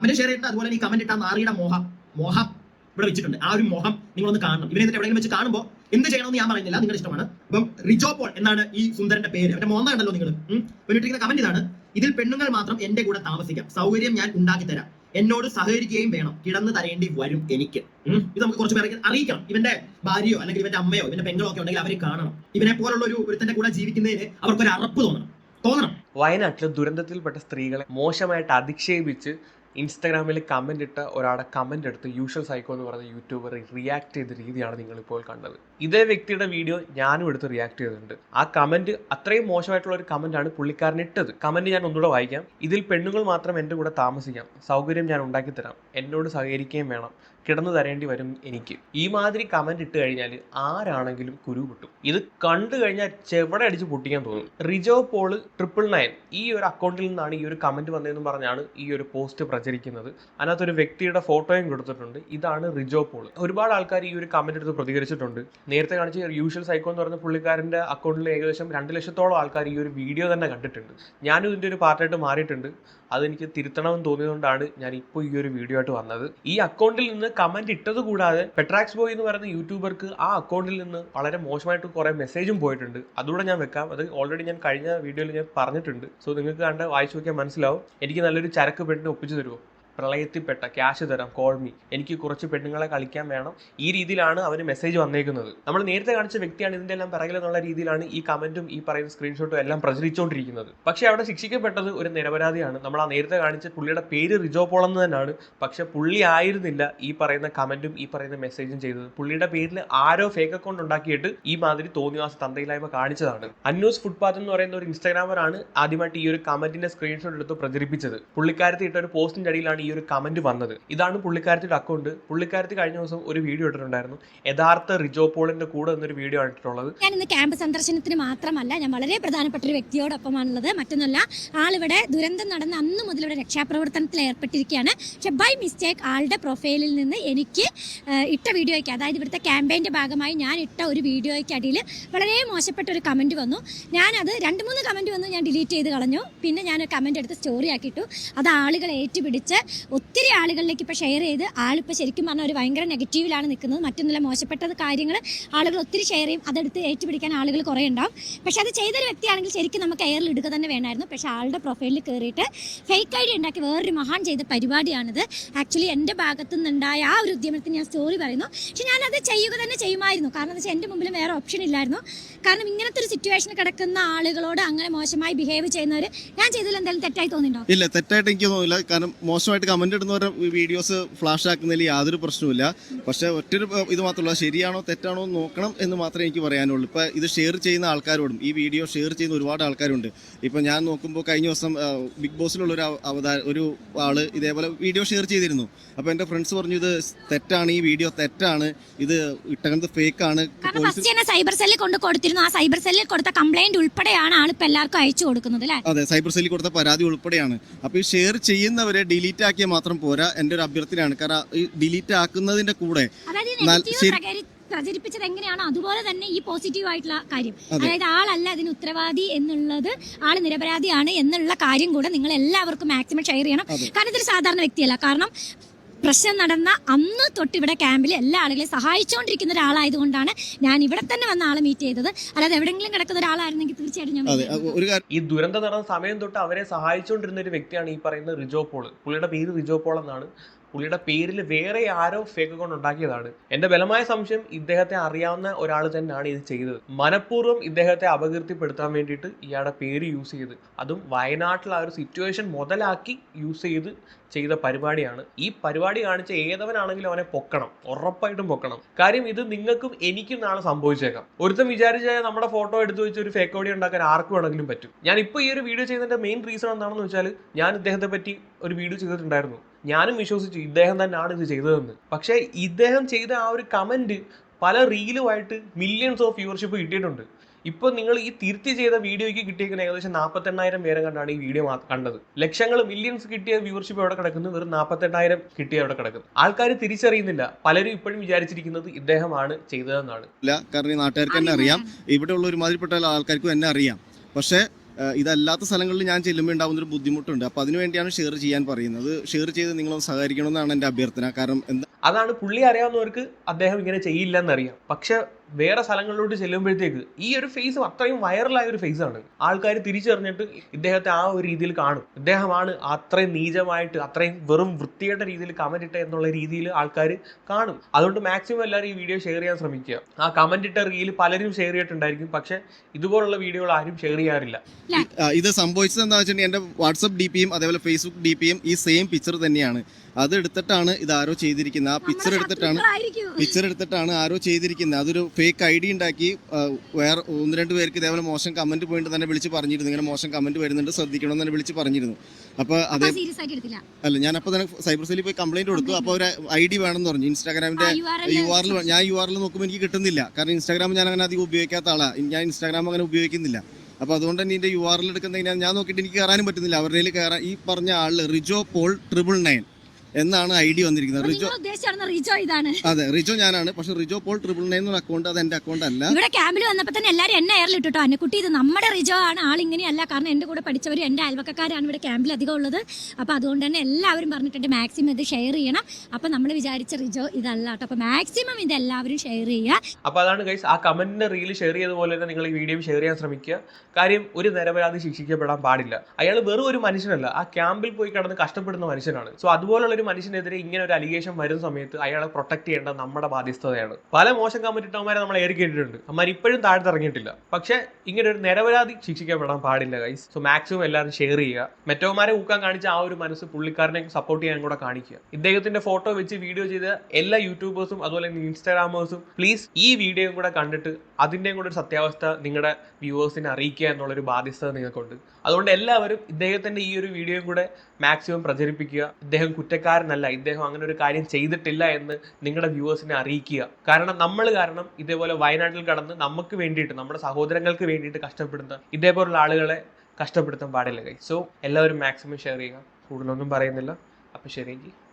Comment share ചെയ്തിട്ട് അതുപോലെ ഈ കമന്റ് ഇട്ടാൽ നാറിയുടെ മോഹം. മോഹം ഇവിടെ വെച്ചിട്ടുണ്ട്. ആ ഒരു മോഹം നിങ്ങൾ ഒന്ന് കാണണം. ഇവരെ എന്നിട്ട് എവിടെയെങ്കിലും വെച്ച് കാണുമ്പോൾ എന്ത് ചെയ്യണമെന്ന് ഞാൻ പറയുന്നില്ല. നിങ്ങളുടെ ഇഷ്ടമാണ്. അപ്പം റിജോ പോൾ എന്നാണ് ഈ സുന്ദരന്റെ പേര്. അവന്റെ മോന്ത കണ്ടല്ലോ നിങ്ങൾ ഇട്ടിരിക്കുന്ന കമന്റ് ഇതാണ്. ഇതിൽ പെണ്ണുങ്ങൾ മാത്രം എന്റെ കൂടെ താമസിക്കാം. സൗകര്യം ഞാൻ ഉണ്ടാക്കി തരാം. എന്നോട് സഹകരിക്കുകയും വേണം. കിടന്ന് തരേണ്ടി വരും എനിക്ക്. ഇത് നമുക്ക് കുറച്ച് പേർക്ക് അറിയിക്കണം. ഇവന്റെ ഭാര്യയോ അല്ലെങ്കിൽ ഇവന്റെ അമ്മയോ ഇവന്റെ പെങ്ങളോ ഒക്കെ ഉണ്ടെങ്കിൽ അവരെ കാണണം. ഇവനെ പോലുള്ള ഒരു ഒരുത്തന്റെ കൂടെ ജീവിക്കുന്നതിന് അവർക്കൊരു അറപ്പ് തോന്നണം. തോന്നണം. വയനാട്ടിൽ ദുരന്തത്തിൽപ്പെട്ട സ്ത്രീകളെ മോശമായിട്ട് അധിക്ഷേപിച്ച് ഇൻസ്റ്റാഗ്രാമിൽ കമന്റ് ഇട്ട ഒരാളുടെ കമന്റ് എടുത്ത് യൂഷ്വൽ സൈക്കോ എന്ന് പറയുന്ന യൂട്യൂബർ റിയാക്ട് ചെയ്ത രീതിയാണ് നിങ്ങളിപ്പോൾ കണ്ടത്. ഇതേ വ്യക്തിയുടെ വീഡിയോ ഞാനും എടുത്ത് റിയാക്ട് ചെയ്തിട്ടുണ്ട്. ആ കമന്റ് അത്രയും മോശമായിട്ടുള്ള ഒരു കമന്റ് ആണ് പുള്ളിക്കാരൻ ഇട്ടത്. കമന്റ് ഞാൻ ഒന്നുകൂടെ വായിക്കാം. ഇതിൽ പെണ്ണുങ്ങൾ മാത്രം എന്റെ കൂടെ താമസിക്കാം. സൗകര്യം ഞാൻ ഉണ്ടാക്കി തരാം. എന്നോട് സഹകരിക്കുകയും വേണം. കിടന്നു തരേണ്ടി വരും എനിക്ക്. ഈ മാതിരി കമന്റ് ഇട്ട് കഴിഞ്ഞാൽ ആരാണെങ്കിലും കുരു കിട്ടും ഇത് കണ്ടു കഴിഞ്ഞാൽ ചെവിടെ അടിച്ച് പൊട്ടിക്കാൻ തോന്നും. റിജോ പോൾ ട്രിപ്പിൾ നയൻ ഈ ഒരു അക്കൗണ്ടിൽ നിന്നാണ് ഈ ഒരു കമന്റ് വന്നതെന്ന് പറഞ്ഞാണ് ഈ ഒരു പോസ്റ്റ് പ്രചരിക്കുന്നത്. അതിനകത്ത് ഒരു വ്യക്തിയുടെ ഫോട്ടോയും കൊടുത്തിട്ടുണ്ട്. ഇതാണ് റിജോ പോൾ. ഒരുപാട് ആൾക്കാർ ഈ ഒരു കമന്റ് എടുത്ത് പ്രതികരിച്ചിട്ടുണ്ട്. നേരത്തെ കാണിച്ച യൂഷ്വൽ സൈക്കോ എന്ന് പറഞ്ഞ പുള്ളിക്കാരന്റെ അക്കൗണ്ടിൽ ഏകദേശം രണ്ട് ലക്ഷത്തോളം ആൾക്കാർ ഈ ഒരു വീഡിയോ തന്നെ കണ്ടിട്ടുണ്ട്. ഞാനും ഇതിന്റെ ഒരു പാർട്ടായിട്ട് മാറിയിട്ടുണ്ട്. അതെനിക്ക് തിരുത്തണമെന്ന് തോന്നിയതുകൊണ്ടാണ് ഞാൻ ഇപ്പോൾ ഈ ഒരു വീഡിയോ ആയിട്ട് വന്നത്. ഈ അക്കൗണ്ടിൽ നിന്ന് കമന്റ് ഇട്ടത് കൂടാതെ പെട്രാക്സ് ബോയ് എന്ന് പറയുന്ന യൂട്യൂബർക്ക് ആ അക്കൗണ്ടിൽ നിന്ന് വളരെ മോശമായിട്ട് കുറേ മെസ്സേജും പോയിട്ടുണ്ട്. അതുകൂടെ ഞാൻ വെക്കാം. അത് ഓൾറെഡി ഞാൻ കഴിഞ്ഞ വീഡിയോയിൽ ഞാൻ പറഞ്ഞിട്ടുണ്ട്. സോ നിങ്ങൾക്ക് കണ്ട് വായിച്ചു നോക്കിയാൽ മനസ്സിലാവും. എനിക്ക് നല്ലൊരു ചരക്ക് പെണ്ണിനെ ഒപ്പിച്ചു തരുമോ പ്രളയത്തിൽപ്പെട്ട ക്യാഷ് തരാം കോൾ മീ എനിക്ക് കുറച്ച് പെണ്ണുങ്ങളെ കളിക്കാൻ വേണം. ഈ രീതിയിലാണ് അവന് മെസ്സേജ് വന്നേക്കുന്നത്. നമ്മൾ നേരത്തെ കാണിച്ച വ്യക്തിയാണ് ഇതിന്റെ എല്ലാം പിറകിലെന്നുള്ള രീതിയിലാണ് ഈ കമന്റും ഈ പറയുന്ന സ്ക്രീൻഷോട്ടും എല്ലാം പ്രചരിച്ചുകൊണ്ടിരിക്കുന്നത്. പക്ഷേ അവിടെ ശിക്ഷിക്കപ്പെട്ടത് ഒരു നിരപരാധിയാണ്. നമ്മൾ ആ നേരത്തെ കാണിച്ച പുള്ളിയുടെ പേര് റിജോ പോൾ എന്ന് തന്നെയാണ്. പക്ഷെ പുള്ളി ആയിരുന്നില്ല ഈ പറയുന്ന കമന്റും ഈ പറയുന്ന മെസ്സേജും ചെയ്തത്. പുള്ളിയുടെ പേരിൽ ആരോ ഫേക്ക് അക്കൗണ്ട് ഉണ്ടാക്കിയിട്ട് ഈ മാതിരി തോന്നിവാസ തന്തയില്ലായ്മ കാണിച്ചതാണ്. അന്നൂസ് ഫുട്പാത്ത് എന്ന് പറയുന്ന ഒരു ഇൻസ്റ്റാഗ്രാമറാണ് ആദ്യമായിട്ട് ഈ ഒരു കമന്റിന്റെ സ്ക്രീൻഷോട്ട് എടുത്ത് പ്രചരിപ്പിച്ചത്. പുള്ളിക്കാരത്തി ഇട്ട ഒരു പോസ്റ്റിന്റെ അടിയിലാണ് ഈ ഒരു കമന്റ് വന്നത്. ഇതാണ് പുള്ളിക്കാരത്തിയുടെ അക്കൗണ്ട് പുള്ളിക്കാരത്തി കഴിഞ്ഞ ദിവസം ഒരു വീഡിയോ ഇട്ടിട്ടുണ്ടായിരുന്നു. യഥാർത്ഥ റിജോ പോളിന്റെ കൂടെ എന്നൊരു വീഡിയോ ഇട്ടിട്ടുള്ളത്. ഞാൻ ഇന്ന് ക്യാമ്പ് സന്ദർശനത്തിന് മാത്രമല്ല ഞാൻ വളരെ പ്രധാനപ്പെട്ട ഒരു വ്യക്തിയോടൊപ്പമാണുള്ളത്. മറ്റൊന്നല്ല ആളിവിടെ ദുരന്തം നടന്ന അന്ന് മുതൽ ഇവിടെ രക്ഷാപ്രവർത്തനത്തിൽ ഏർപ്പെട്ടിരിക്കുകയാണ്. പക്ഷെ ബൈ മിസ്റ്റേക്ക് ആളുടെ പ്രൊഫൈലിൽ നിന്ന് എനിക്ക് ഇട്ട വീഡിയോയ്ക്ക് അതായത് ഇവിടുത്തെ ക്യാമ്പയിന്റെ ഭാഗമായി ഞാൻ ഇട്ട ഒരു വീഡിയോയ്ക്ക് അടിയിൽ വളരെ മോശപ്പെട്ട ഒരു കമന്റ് വന്നു. ഞാനത് രണ്ട് മൂന്ന് കമന്റ് വന്നു ഞാൻ ഡിലീറ്റ് ചെയ്ത് കളഞ്ഞു. പിന്നെ ഞാൻ കമന്റ് എടുത്ത് സ്റ്റോറി ആക്കിയിട്ടു. അത് ആളുകൾ ഏറ്റുപിടിച്ച് ഒത്തിരി ആളുകളിലേക്ക് ഇപ്പോൾ ഷെയർ ചെയ്ത് ആളിപ്പോൾ ശരിക്കും പറഞ്ഞാൽ ഒരു ഭയങ്കര നെഗറ്റീവിലാണ് നിൽക്കുന്നത്. മറ്റൊന്നുമില്ല മോശപ്പെട്ട കാര്യങ്ങൾ ആളുകൾ ഒത്തിരി ഷെയർ ചെയ്യും. അതെടുത്ത് ഏറ്റുപിടിക്കാൻ ആളുകൾ കുറേ ഉണ്ടാവും. പക്ഷേ അത് ചെയ്തൊരു വ്യക്തിയാണെങ്കിൽ ശരിക്കും നമുക്ക് എയറിൽ ഇടുക തന്നെ വേണമായിരുന്നു. പക്ഷേ ആളുടെ പ്രൊഫൈലിൽ കയറിയിട്ട് ഫേക്ക് ഐ ഡി ഉണ്ടാക്കി വേറൊരു മഹാൻ ചെയ്ത പരിപാടിയാണിത്. ആക്ച്വലി എന്റെ ഭാഗത്തു നിന്നുണ്ടായ ആ ഒരു ഉദ്യമത്തിന് ഞാൻ സ്റ്റോറി പറയുന്നു. പക്ഷെ ഞാനത് ചെയ്യുക തന്നെ ചെയ്യുമായിരുന്നു. കാരണം എന്താ വെച്ചാൽ എന്റെ മുമ്പിൽ വേറെ ഓപ്ഷൻ ഇല്ലായിരുന്നു. കാരണം ഇങ്ങനത്തെ ഒരു സിറ്റുവേഷനിൽ കിടക്കുന്ന ആളുകളോട് അങ്ങനെ മോശമായി ബിഹേവ് ചെയ്യുന്നവർ ഞാൻ ചെയ്തതിൽ എന്തെങ്കിലും തെറ്റായി തോന്നിയിട്ടുണ്ടോ? ഇല്ല തെറ്റായിട്ട് എനിക്ക് തോന്നില്ല കാരണം മോശമായിട്ട് കമന്റ് ഇടുന്നവരുടെ വീഡിയോസ് ഫ്ലാഷ് ആക്കുന്നതിൽ യാതൊരു പ്രശ്നവുമില്ല. പക്ഷെ ഒറ്റൊരു ഇത് മാത്രമല്ല ശരിയാണോ തെറ്റാണോ എന്ന് നോക്കണം എന്ന് മാത്രമേ എനിക്ക് പറയാനുള്ളൂ. ഇപ്പൊ ഇത് ഷെയർ ചെയ്യുന്ന ആൾക്കാരോടും ഈ വീഡിയോ ഷെയർ ചെയ്യുന്ന ഒരുപാട് ആൾക്കാരുണ്ട്. ഇപ്പൊ ഞാൻ നോക്കുമ്പോൾ കഴിഞ്ഞ ദിവസം ബിഗ് ബോസിലുള്ള ഒരു അവ- അവതാര ഒരു ആൾ ഇതേപോലെ വീഡിയോ ഷെയർ ചെയ്തിരുന്നു. അപ്പോൾ എന്റെ ഫ്രണ്ട്സ് പറഞ്ഞു ഇത് തെറ്റാണ് ഈ വീഡിയോ തെറ്റാണ്. ഇത് ഇട്ടകത്ത് ഫേക്ക് ആണ്. കാരണം ഫസ്റ്റ് തന്നെ സൈബർ സെല്ലിൽ കൊണ്ട് കൊടുത്തിരുന്നു. ആ സൈബർ സെല്ലിൽ കൊടുത്ത കംപ്ലൈന്റ് ഉൾപ്പെടെയാണ് ആളിപ്പോൾ എല്ലാവർക്കും അയച്ചു കൊടുക്കുന്നത് അല്ലേ? അതെ സൈബർ സെല്ലിൽ കൊടുത്ത പരാതി ഉൾപ്പെടെയാണ്. അപ്പോൾ ഈ ഷെയർ ചെയ്യുന്നവരെ ഡിലീറ്റ് ആക്കിയാൽ മാത്രം പോരാ. എന്റെ ഒരു അഭ്യർത്ഥനയാണ്. കാരണം ഈ ഡിലീറ്റ് ആക്കുന്നതിന്റെ കൂടെ പ്രചരിപ്പിച്ചത് എങ്ങനെയാണോ അതുപോലെ തന്നെ ഈ പോസിറ്റീവ് ആയിട്ടുള്ള കാര്യം. അതെ. അതായത് ആളല്ല ഇതിന് ഉത്തരവാദി എന്നുള്ളത് ആൾ നിരപരാധിയാണ് എന്നുള്ള കാര്യം കൂടെ നിങ്ങൾ എല്ലാവർക്കും മാക്സിമം ഷെയർ ചെയ്യണം കാരണം ഇതൊരു സാധാരണ വ്യക്തിയല്ല. കാരണം പ്രശ്നം നടന്ന അന്ന് തൊട്ട് ഇവിടെ ക്യാമ്പിൽ എല്ലാ ആളുകളെയും സഹായിച്ചുകൊണ്ടിരിക്കുന്ന ഒരാളായതുകൊണ്ടാണ് ഞാൻ ഇവിടെ തന്നെ വന്ന ആളെ മീറ്റ് ചെയ്തത്. അല്ലാതെ എവിടെങ്കിലും കിടക്കുന്ന ഒരാളായിരുന്നെങ്കിൽ തീർച്ചയായിട്ടും ഞാൻ അതെ ഒരു ഈ ദുരന്തം നടന്ന സമയം തൊട്ട് അവരെ സഹായിച്ചുകൊണ്ടിരുന്ന ഒരു വ്യക്തിയാണ് ഈ പറയുന്ന റിജോ പോൾ പുള്ളിയുടെ പേര് റിജോ പോൾ എന്നാണ്. പുള്ളിയുടെ പേരിൽ വേറെ ആരോ ഫേക്ക് അക്കൗണ്ട് ഉണ്ടാക്കിയതാണ്. എന്റെ ബലമായ സംശയം ഇദ്ദേഹത്തെ അറിയാവുന്ന ഒരാൾ തന്നെയാണ് ഇത് ചെയ്തത്. മനഃപൂർവം ഇദ്ദേഹത്തെ അപകീർത്തിപ്പെടുത്താൻ വേണ്ടിയിട്ട് ഇയാളുടെ പേര് യൂസ് ചെയ്ത് അതും വയനാട്ടിൽ ആ ഒരു സിറ്റുവേഷൻ മുതലാക്കി യൂസ് ചെയ്ത് ചെയ്ത പരിപാടിയാണ്. ഈ പരിപാടി കാണിച്ച ഏതവനാണെങ്കിലും അവനെ പൊക്കണം. ഉറപ്പായിട്ടും പൊക്കണം. കാര്യം ഇത് നിങ്ങൾക്കും എനിക്കും നാളെ സംഭവിച്ചേക്കാം. ഒരുത്തം വിചാരിച്ചാൽ നമ്മുടെ ഫോട്ടോ എടുത്തു വെച്ച് ഒരു ഫേക്ക് ഓഡിയോ ഉണ്ടാക്കാൻ ആർക്കും വേണമെങ്കിലും പറ്റും. ഞാൻ ഇപ്പോൾ ഈ ഒരു വീഡിയോ ചെയ്യുന്നതിന്റെ മെയിൻ റീസൺ എന്താണെന്ന് വെച്ചാൽ ഞാൻ ഇദ്ദേഹത്തെ പറ്റി ഒരു വീഡിയോ ചെയ്തിട്ടുണ്ടായിരുന്നു. ഞാനും വിശ്വസിച്ചു ഇദ്ദേഹം തന്നെയാണ് ഇത് ചെയ്തതെന്ന്. പക്ഷേ ഇദ്ദേഹം ചെയ്ത ആ ഒരു കമന്റ് പല റീലുമായിട്ട് മില്യൺസ് ഓഫ് വ്യൂവർഷിപ്പ് കിട്ടിയിട്ടുണ്ട്. ഇപ്പൊ നിങ്ങൾ ഈ തിരുത്തി ചെയ്ത വീഡിയോയ്ക്ക് കിട്ടിയേക്കുന്ന ഏകദേശം നാൽപ്പത്തെണ്ണായിരം പേരെ കണ്ടാണ് ഈ വീഡിയോ കണ്ടത്. ലക്ഷങ്ങൾ മില്യൺസ് കിട്ടിയ വ്യൂവർഷിപ്പ് എവിടെ കിടക്കുന്നു? വെറും നാൽപ്പത്തെണ്ണായിരം കിട്ടിയ അവിടെ കിടക്കുന്നു? ആൾക്കാർ തിരിച്ചറിയുന്നില്ല. പലരും ഇപ്പോഴും വിചാരിച്ചിരിക്കുന്നത് ഇദ്ദേഹമാണ് ചെയ്തതെന്നാണ്. ഇല്ല കാരണം ഈ നാട്ടുകാർക്ക് തന്നെ അറിയാം. ഇവിടെ ഉള്ള ഒരുമാതിരിപ്പെട്ട ആൾക്കാർക്കും എന്നെ അറിയാം. പക്ഷേ ഇതല്ലാത്ത സ്ഥലങ്ങളിൽ ഞാൻ ചെല്ലുമ്പോൾ ഉണ്ടാകുന്ന ഒരു ബുദ്ധിമുട്ടുണ്ട് അപ്പോൾ അതിനുവേണ്ടിയാണ് ഷെയർ ചെയ്യാൻ പറയുന്നത്. ഷെയർ ചെയ്ത് നിങ്ങളൊന്ന് സഹകരിക്കണമെന്നാണ് എന്റെ അഭ്യർത്ഥന. കാരണം എന്താ അതാണ് പുള്ളി അറിയാവുന്നവർക്ക് അദ്ദേഹം ഇങ്ങനെ ചെയ്യില്ലെന്നറിയാം. പക്ഷെ വേറെ സ്ഥലങ്ങളിലോട്ട് ചെല്ലുമ്പോഴത്തേക്ക് ഈ ഒരു ഫേസ് അത്രയും വൈറലായ ഒരു ഫേസ് ആണ്. ആൾക്കാർ തിരിച്ചറിഞ്ഞിട്ട് ഇദ്ദേഹത്തെ ആ ഒരു രീതിയിൽ കാണും. ഇദ്ദേഹമാണ് അത്രയും നീചമായിട്ട് അത്രയും വെറും വൃത്തികെട്ട രീതിയിൽ കമന്റ് ഇട്ട എന്നുള്ള രീതിയിൽ ആൾക്കാർ കാണും. അതുകൊണ്ട് മാക്സിമം എല്ലാവരും ഈ വീഡിയോ ഷെയർ ചെയ്യാൻ ശ്രമിക്കുക. ആ കമന്റ് ഇട്ട റീൽ പലരും ഷെയർ ചെയ്തിട്ടുണ്ടായിരിക്കും. പക്ഷെ ഇതുപോലുള്ള വീഡിയോകൾ ആരും ഷെയർ ചെയ്യാറില്ല. ഇത് സംഭവിച്ചത് എന്താ വെച്ചിട്ടുണ്ടെങ്കിൽ എന്റെ വാട്സപ്പ് ഡി പിയും അതേപോലെ ഫേസ്ബുക്ക് ഡി പിയും ഈ സെയിം പിക്ചർ തന്നെയാണ്. അത് എടുത്തിട്ടാണ് ഇത് ആരോ ചെയ്തിരിക്കുന്നത്. ആ പിക്ചർ എടുത്തിട്ടാണ് പിക്ചർ എടുത്തിട്ടാണ് ആരോ ചെയ്തിരിക്കുന്നത്. അതൊരു ഫേക്ക് ഐ ഡി ഉണ്ടാക്കി വേറെ ഒന്ന് രണ്ട് പേർക്ക് ഇതേപോലെ മോശം കമന്റ് പോയിട്ട് തന്നെ വിളിച്ച് പറഞ്ഞിരുന്നു. ഇങ്ങനെ മോശം കമന്റ് വരുന്നുണ്ട് ശ്രദ്ധിക്കണം എന്ന് തന്നെ വിളിച്ച് പറഞ്ഞിരുന്നു. അപ്പോൾ അപ്പൊ അതേ. അല്ല ഞാൻ അപ്പോൾ തന്നെ സൈബർ സെല്ലിൽ പോയി കംപ്ലൈന്റ് കൊടുത്തു. അപ്പോൾ ഒരു ഐ ഡി വേണമെന്ന് പറഞ്ഞു. ഇൻസ്റ്റാഗ്രാമിന്റെ യു ആറിൽ ഞാൻ യു ആറിൽ നോക്കുമ്പോൾ എനിക്ക് കിട്ടുന്നില്ല. കാരണം ഇൻസ്റ്റാഗ്രാം ഞാൻ അങ്ങനെ അധികം ഉപയോഗിക്കാത്ത ആളാണ് ഞാൻ ഇൻസ്റ്റാഗ്രാം അങ്ങനെ ഉപയോഗിക്കുന്നില്ല. അപ്പോൾ അതുകൊണ്ട് തന്നെ എന്റെ യു ആറിൽ എടുക്കുന്ന ഞാൻ നോക്കിയിട്ട് എനിക്ക് കയറാനും പറ്റുന്നില്ല. അവരുടെ കയറാൻ ഈ പറഞ്ഞ ആൾ റിജോ പോൾ ട്രിപ്പിൾ നയൻ എന്നാണ് ഐ ഡി വന്നിരിക്കുന്നത്. റിജോ റിജോ ഇതാണ്. അതെ റിജോ ഞാനാണ്. പക്ഷെ റിജോ പോൾ ട്രിപ്പിൾ നയൻ എന്ന അക്കൗണ്ട് അത് എന്റെ അക്കൗണ്ട് അല്ല. ഇവിടെ ക്യാമ്പിൽ വന്നപ്പോ തന്നെ എല്ലാരും എന്നെ എയറിൽ ഇട്ടോ അന്നക്കുട്ടി ഇത് നമ്മുടെ റിജോ ആണ്. ആൾ ഇങ്ങനെയല്ല. കാരണം എന്റെ കൂടെ പഠിച്ചവരും എന്റെ അയൽവക്കക്കാരാണ് ഇവിടെ ക്യാമ്പിൽ അധികം ഉള്ളത്. അപ്പൊ അതുകൊണ്ട് തന്നെ എല്ലാവരും പറഞ്ഞിട്ടുണ്ട് മാക്സിമം ഇത് ഷെയർ ചെയ്യണം. അപ്പൊ നമ്മൾ വിചാരിച്ച റിജോ ഇതല്ല കേട്ടോ. അപ്പൊ മാക്സിമം ഇത് എല്ലാവരും ഷെയർ ചെയ്യുക. അപ്പൊ അതാണ് ഗൈസ് ആ കമന്റിന്റെ റീൽ ഷെയർ ചെയ്ത പോലെ തന്നെ നിങ്ങൾ ഈ വീഡിയോ ഷെയർ ചെയ്യാൻ ശ്രമിക്കുക. കാര്യം ഒരു നിരപരാധി ശിക്ഷിക്കപ്പെടാൻ പാടില്ല. അയാൾ വെറും ഒരു മനുഷ്യനല്ല. ആ ക്യാമ്പിൽ പോയി കിടന്ന് കഷ്ടപ്പെടുന്ന മനുഷ്യനാണ്. സോ അതുപോലുള്ള ഒരു മനുഷ്യനെതിരെ ഇങ്ങനെ ഒരു അലിഗേഷൻ വരുന്ന സമയത്ത് അയാളെ പ്രൊട്ടക്ട് ചെയ്യേണ്ട നമ്മുടെ ബാധ്യസ്ഥതയാണ്. പല മോശം കമ്മിറ്റിട്ടവന്മാരെ നമ്മൾ ഏറി കേട്ടിട്ടുണ്ട്. അമ്മമാർ ഇപ്പോഴും താഴ്ത്തിറങ്ങിയിട്ടില്ല പക്ഷെ ഇങ്ങനെ ഒരു നിരപരാധി ശിക്ഷിക്കപ്പെടാൻ പാടില്ല ഗൈസ് സോ മാക്സിമം എല്ലാവരും ഷെയർ ചെയ്യുക. മറ്റവന്മാരെ ഊക്കാൻ കാണിച്ച ആ ഒരു മനസ്സ് പുള്ളിക്കാരനെ സപ്പോർട്ട് ചെയ്യാൻ കൂടെ കാണിക്കുക. ഇദ്ദേഹത്തിന്റെ ഫോട്ടോ വെച്ച് വീഡിയോ ചെയ്ത എല്ലാ യൂട്യൂബേഴ്സും അതുപോലെ ഇൻസ്റ്റാഗ്രാമേഴ്സും പ്ലീസ് ഈ വീഡിയോയും കൂടെ കണ്ടിട്ട് അതിന്റെയും കൂടെ ഒരു സത്യാവസ്ഥ നിങ്ങളുടെ വ്യൂവേഴ്സിനെ അറിയിക്കുക എന്നുള്ളൊരു ബാധ്യസ്ഥത നിങ്ങൾക്കുണ്ട്. അതുകൊണ്ട് എല്ലാവരും ഇദ്ദേഹത്തിന്റെ ഈ ഒരു വീഡിയോയും കൂടെ മാക്സിമം പ്രചരിപ്പിക്കുക. ഇദ്ദേഹം കുറ്റക്കാരനല്ല. ഇദ്ദേഹം അങ്ങനെ ഒരു കാര്യം ചെയ്തിട്ടില്ല എന്ന് നിങ്ങളുടെ വ്യൂവേഴ്സിനെ അറിയിക്കുക. കാരണം നമ്മൾ കാരണം ഇതേപോലെ വയനാട്ടിൽ കടന്ന് നമുക്ക് വേണ്ടിയിട്ട് നമ്മുടെ സഹോദരങ്ങൾക്ക് വേണ്ടിയിട്ട് കഷ്ടപ്പെടുന്ന ഇതേപോലുള്ള ആളുകളെ കഷ്ടപ്പെടുത്താൻ പാടില്ല കൈ സോ എല്ലാവരും മാക്സിമം ഷെയർ ചെയ്യുക. കൂടുതലൊന്നും പറയുന്നില്ല. അപ്പോൾ ശരിയെങ്കിൽ.